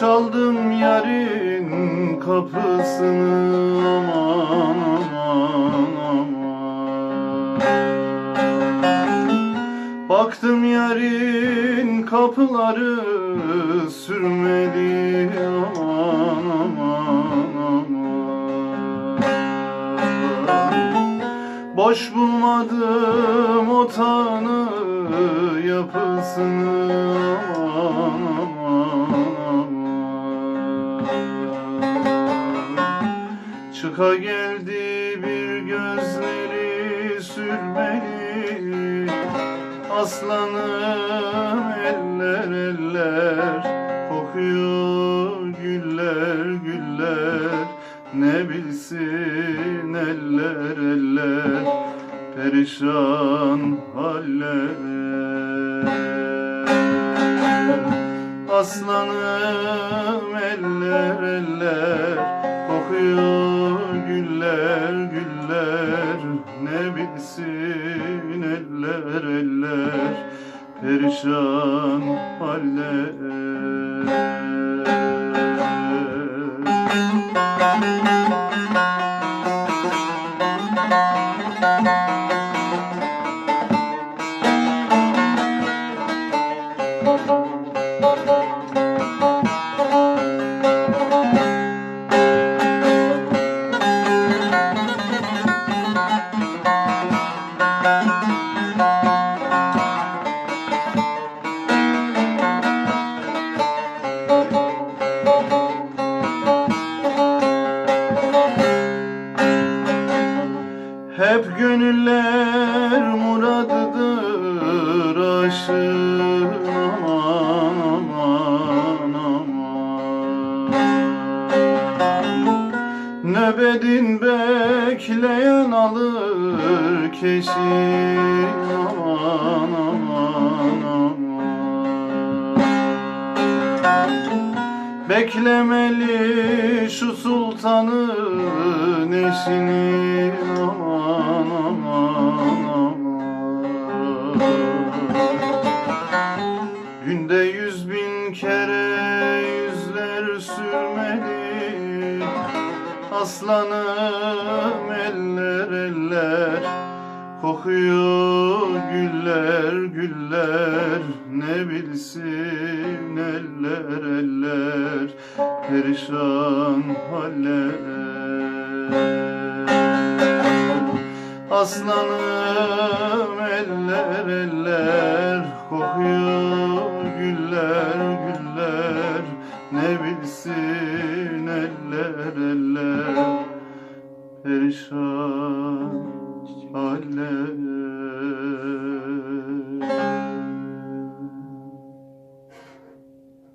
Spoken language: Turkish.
çaldım yarın kapısını aman aman aman. Baktım yarın kapıları sürmeli aman aman aman. Boş bulmadım otağını yapısını aman aman Çıka geldi bir gözleri sürmeli. Aslanım eller eller Kokuyor güller güller. Ne bilsin eller eller Perişan haller Aslanım eller eller güller Ne bilsin eller eller Perişan haller Hep gönüller muradıdır aşığın aman aman. Aman Nöbetin bekleyen alır keşin aman aman aman. Beklemeli şu sultanın eşini aman aman aman. Günde yüz bin kere yüzler sürmeli Aslanım eller eller Kokuyor güller güller. Ne bilsin eller eller Perişan haller. Aslanım eller eller. Kokuyor güller güller. Ne bilsin eller eller Perişan haller